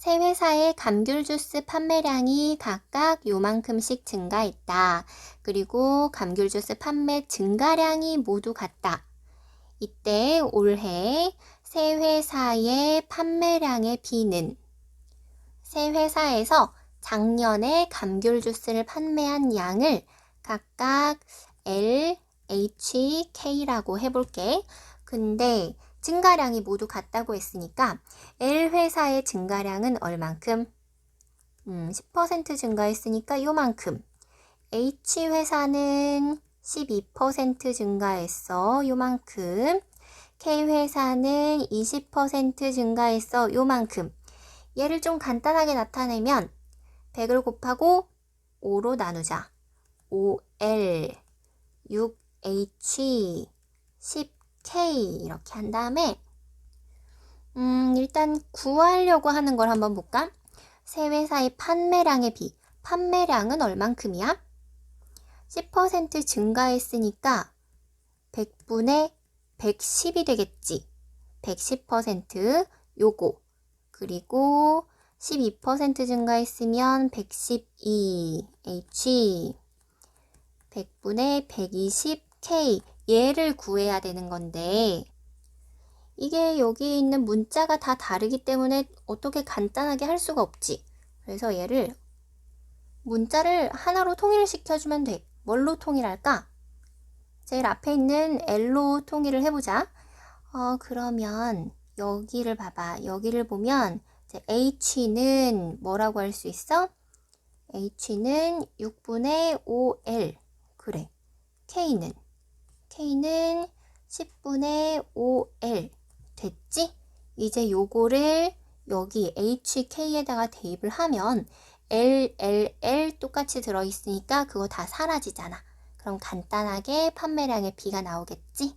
세 회사의 감귤 주스 판매량이 각각 요만큼씩 증가했다. 그리고 감귤 주스 판매 증가량이 모두 같다. 이때 올해 세 회사의 판매량의 비는 세 회사에서 작년에 감귤 주스를 판매한 양을 각각 L, H, K라고 해볼게. 근데 증가량이 모두 같다고 했으니까 L 회사의 증가량은 얼만큼? 음, 10% 증가했으니까 요만큼. H 회사는 12% 증가했어. 요만큼. K 회사는 20% 증가했어. 요만큼. 얘를 좀 간단하게 나타내면 100을 곱하고 5로 나누자. 5L, 6H, 10K 이렇게 한 다음에 음, 일단 구하려고 하는 걸 한번 볼까? 세 회사의 판매량의 비. 판매량은 얼만큼이야? 10% 증가했으니까 100분의 110이 되겠지. 110% 요거. 그리고 12% 증가했으면 112 H 100분의 120 K 얘를 구해야 되는 건데 이게 여기 있는 문자가 다 다르기 때문에 어떻게 간단하게 할 수가 없지. 그래서 얘를 문자를 하나로 통일시켜주면 돼. 뭘로 통일할까? 제일 앞에 있는 L로 통일을 해보자. 어, 그러면 여기를 봐봐. 여기를 보면 H는 뭐라고 할 수 있어? H는 6분의 5L. 그래. K는? K는 10분의 5L. 됐지? 이제 요거를 여기 HK에다가 대입을 하면 L, L, L 똑같이 들어있으니까 그거 다 사라지잖아. 그럼 간단하게 판매량의 비가 나오겠지?